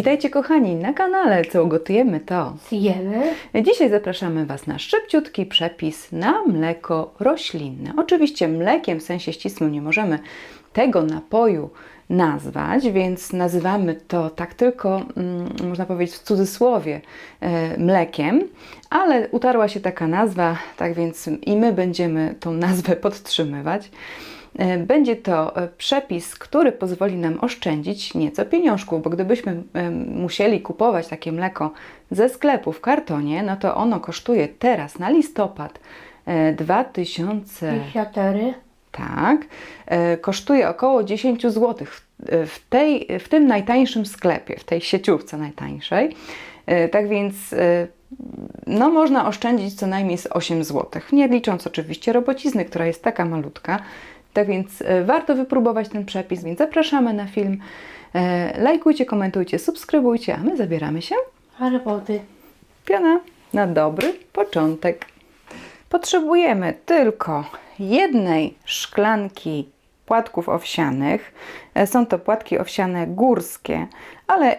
Witajcie kochani na kanale Co gotujemy to. Jemy. Dzisiaj zapraszamy Was na szybciutki przepis na mleko roślinne. Oczywiście mlekiem w sensie ścisłym nie możemy tego napoju nazwać, więc nazywamy to tak tylko, mm, można powiedzieć w cudzysłowie, e, mlekiem, ale utarła się taka nazwa, tak więc i my będziemy tą nazwę podtrzymywać. E, Będzie to e, przepis, który pozwoli nam oszczędzić nieco pieniążków, bo gdybyśmy e, musieli kupować takie mleko ze sklepu w kartonie, no to ono kosztuje teraz na listopad e, 2000 4. tak, kosztuje około 10 zł w, tej, w tym najtańszym sklepie, w tej sieciówce najtańszej. Tak więc no, można oszczędzić co najmniej z 8 zł, nie licząc oczywiście robocizny, która jest taka malutka. Tak więc e, warto wypróbować ten przepis, więc zapraszamy na film. E, Lajkujcie, komentujcie, subskrybujcie, a my zabieramy się Roboty. Piona na dobry początek. Potrzebujemy tylko jednej szklanki płatków owsianych. E, Są to płatki owsiane górskie, ale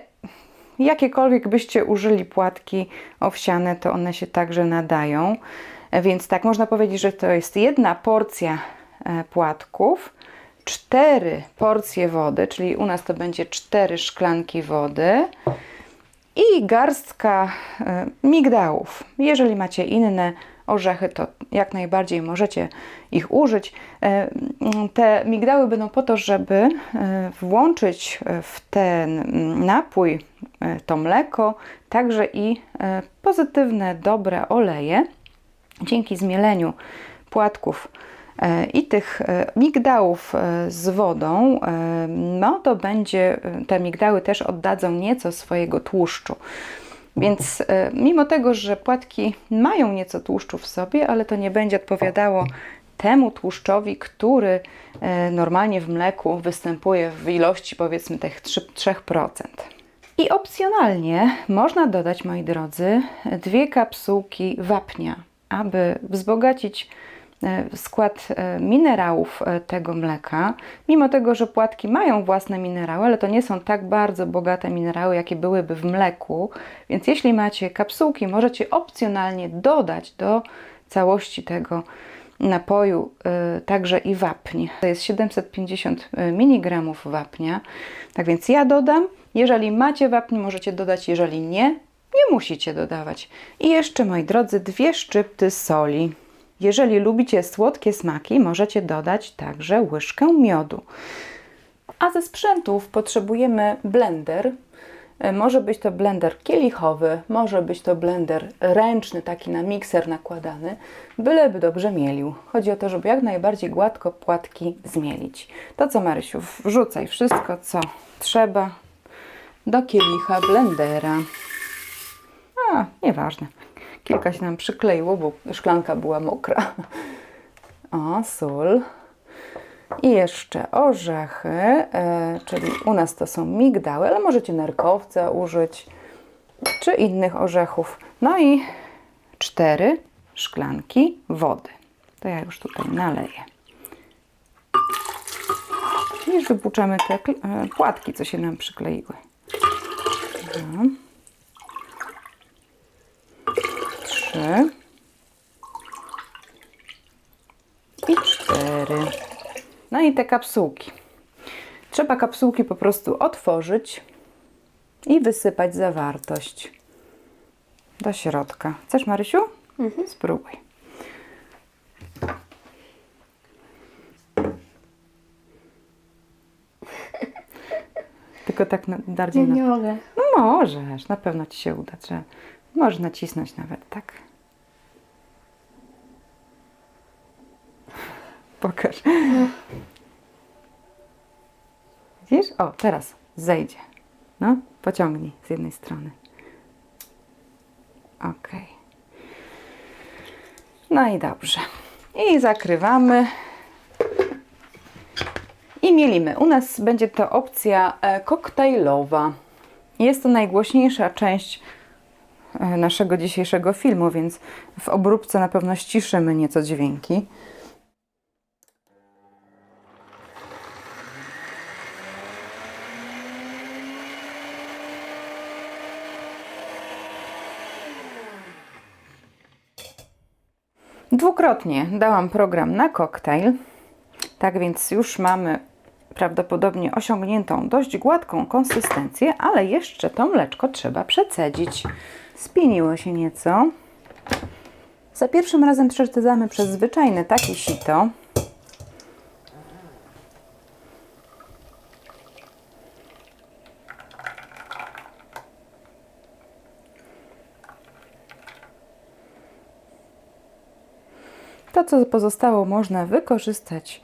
jakiekolwiek byście użyli płatki owsiane, to one się także nadają. Więc tak, można powiedzieć, że to jest jedna porcja płatków, cztery porcje wody, czyli u nas to będzie cztery szklanki wody i garstka e, migdałów. Jeżeli macie inne orzechy, to jak najbardziej możecie ich użyć. E, Te migdały będą po to, żeby e, włączyć e, w ten napój e, to mleko, także i e, pozytywne, dobre oleje. Dzięki zmieleniu płatków e, i tych e, migdałów e, z wodą, e, no to będzie, e, te migdały też oddadzą nieco swojego tłuszczu. Więc e, mimo tego, że płatki mają nieco tłuszczu w sobie, ale to nie będzie odpowiadało temu tłuszczowi, który e, normalnie w mleku występuje w ilości powiedzmy tych 3, 3%. I opcjonalnie można dodać, moi drodzy, dwie kapsułki wapnia, aby wzbogacić e, skład e, minerałów e, tego mleka. Mimo tego, że płatki mają własne minerały, ale to nie są tak bardzo bogate minerały, jakie byłyby w mleku. Więc jeśli macie kapsułki, możecie opcjonalnie dodać do całości tego napoju także i wapń. To jest 750 mg wapnia. Tak więc ja dodam. Jeżeli macie wapń, możecie dodać. Jeżeli nie, nie musicie dodawać. I jeszcze, moi drodzy, dwie szczypty soli. Jeżeli lubicie słodkie smaki, możecie dodać także łyżkę miodu. A ze sprzętów potrzebujemy blender. E, Może być to blender kielichowy, może być to blender ręczny, taki na mikser nakładany, byleby dobrze mielił. Chodzi o to, żeby jak najbardziej gładko płatki zmielić. To co Marysiu, wrzucaj wszystko, co trzeba do kielicha blendera. A, nieważne. Kilka się nam przykleiło, bo szklanka była mokra. O, sól. I jeszcze orzechy, e, czyli u nas to są migdały, ale możecie nerkowca użyć, czy innych orzechów. No i cztery szklanki wody. To ja już tutaj naleję. I już wypłuczamy te e, płatki, co się nam przykleiły. No. Trzy. I cztery. No i te kapsułki. Trzeba kapsułki po prostu otworzyć i wysypać zawartość do środka. Chcesz, Marysiu? Spróbuj. Tylko tak na, bardziej na... Nie mogę. No możesz, na pewno Ci się uda. Trzeba, możesz nacisnąć nawet, tak? Pokaż. Widzisz? O, teraz zejdzie. No, pociągnij z jednej strony. Ok. No i dobrze. I zakrywamy. I mielimy. U nas będzie to opcja e, koktajlowa. Jest to najgłośniejsza część E, naszego dzisiejszego filmu, więc w obróbce na pewno ściszymy nieco dźwięki. Dwukrotnie dałam program na koktajl, tak więc już mamy prawdopodobnie osiągniętą dość gładką konsystencję, ale jeszcze to mleczko trzeba przecedzić. Spieniło się nieco. Za pierwszym razem przecedzamy przez zwyczajne takie sito. To, co pozostało, można wykorzystać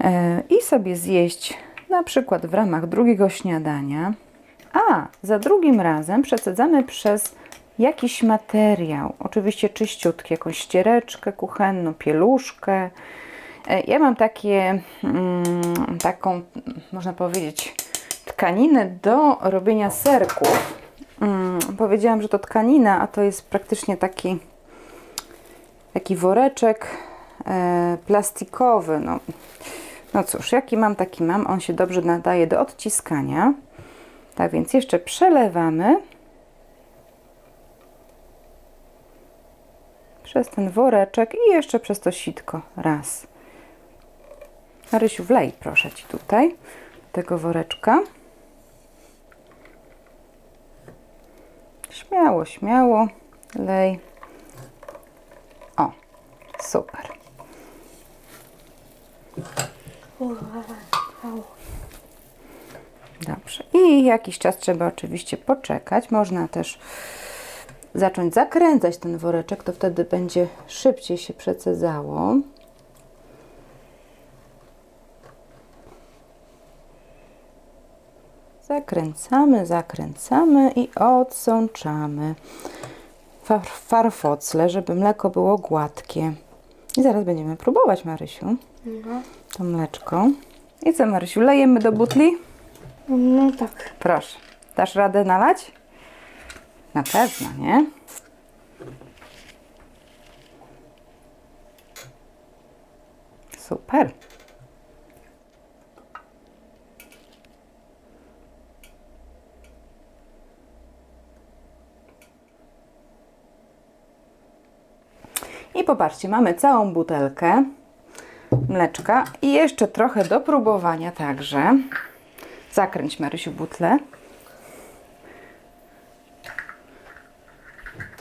e, i sobie zjeść na przykład w ramach drugiego śniadania. A za drugim razem przecedzamy przez jakiś materiał, oczywiście czyściutki, jakąś ściereczkę kuchenną, pieluszkę. E, Ja mam takie, mm, taką, można powiedzieć, tkaninę do robienia serków. Mm, Powiedziałam, że to tkanina, a to jest praktycznie taki taki woreczek e, plastikowy. No, no cóż, jaki mam, taki mam. On się dobrze nadaje do odciskania. Tak więc jeszcze przelewamy przez ten woreczek i jeszcze przez to sitko. Raz. Marysiu, wlej proszę Ci tutaj tego woreczka. Śmiało, śmiało. Lej. O, super. Dobrze. I jakiś czas trzeba oczywiście poczekać. Można też zacząć zakręcać ten woreczek, to wtedy będzie szybciej się przecedzało. Zakręcamy, zakręcamy i odsączamy far, farfocle, żeby mleko było gładkie. I zaraz będziemy próbować, Marysiu, No. to mleczko. I co, Marysiu, lejemy do butli? No tak. Proszę. Dasz radę nalać? Na pewno, nie? Super. I popatrzcie, mamy całą butelkę mleczka i jeszcze trochę do próbowania także. Zakręć Marysiu butlę.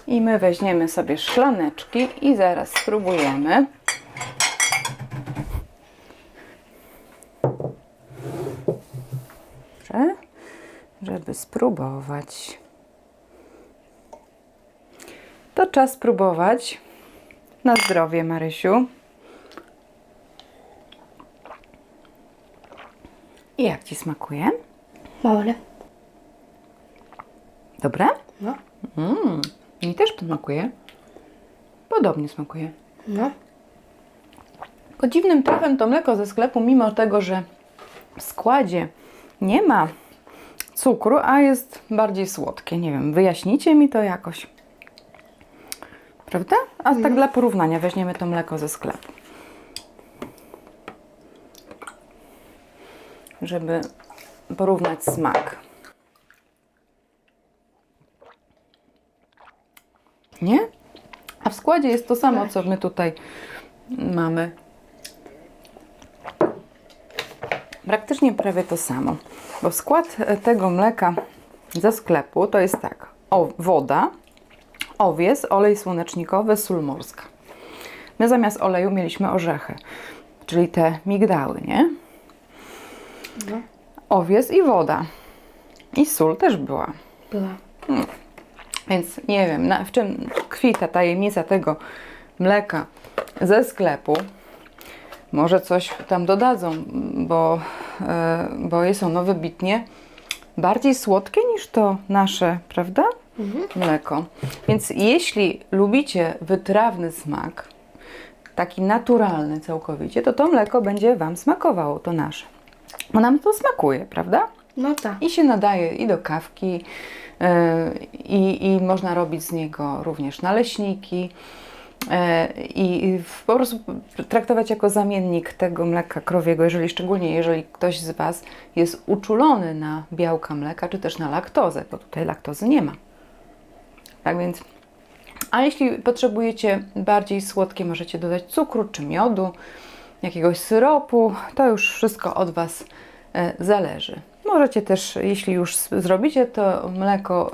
I my weźmiemy sobie szklaneczki i zaraz spróbujemy. Dobrze, żeby spróbować. To czas spróbować. Na zdrowie, Marysiu. I jak Ci smakuje? Dobre. Dobre? No. Mm, mi też to smakuje. Podobnie smakuje. No. Tylko dziwnym trafem to mleko ze sklepu, mimo tego, że w składzie nie ma cukru, a jest bardziej słodkie. Nie wiem, wyjaśnijcie mi to jakoś. Prawda? A tak dla porównania weźmiemy to mleko ze sklepu. Żeby porównać smak. Nie? A w składzie jest to samo, co my tutaj mamy. Praktycznie prawie to samo. Bo skład tego mleka ze sklepu to jest tak. O, woda, owies, olej słonecznikowy, sól morska. My zamiast oleju mieliśmy orzechy, czyli te migdały, nie? No. Owies i woda. I sól też była. Była. Więc nie wiem, na, w czym tkwi ta tajemnica tego mleka ze sklepu. Może coś tam dodadzą, bo, e, bo jest ono wybitnie bardziej słodkie niż to nasze, prawda? Mleko. Więc jeśli lubicie wytrawny smak, taki naturalny całkowicie, to to mleko będzie Wam smakowało, to nasze. Bo nam to smakuje, prawda? No tak. I się nadaje i do kawki, yy, i, i można robić z niego również naleśniki. yy, I po prostu traktować jako zamiennik tego mleka krowiego, jeżeli szczególnie jeżeli ktoś z Was jest uczulony na białka mleka, czy też na laktozę, bo tutaj laktozy nie ma. Tak więc A jeśli potrzebujecie bardziej słodkie, możecie dodać cukru czy miodu, jakiegoś syropu. To już wszystko od Was e, zależy. Możecie też, jeśli już zrobicie to mleko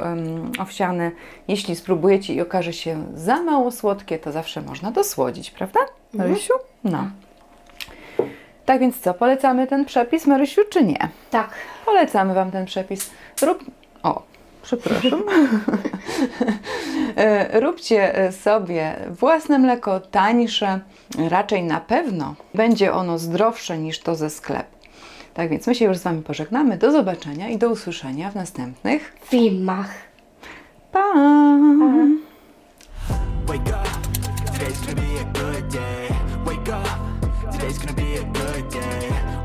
owsiane, jeśli spróbujecie i okaże się za mało słodkie, to zawsze można dosłodzić, prawda, Marysiu? No. Tak więc co, polecamy ten przepis, Marysiu, czy nie? Tak. Polecamy Wam ten przepis. Rób... O, przepraszam. E, Róbcie e, sobie własne mleko, tańsze. Raczej na pewno będzie ono zdrowsze niż to ze sklepu. Tak więc my się już z Wami pożegnamy. Do zobaczenia i do usłyszenia w następnych. Filmach. Pa! Wake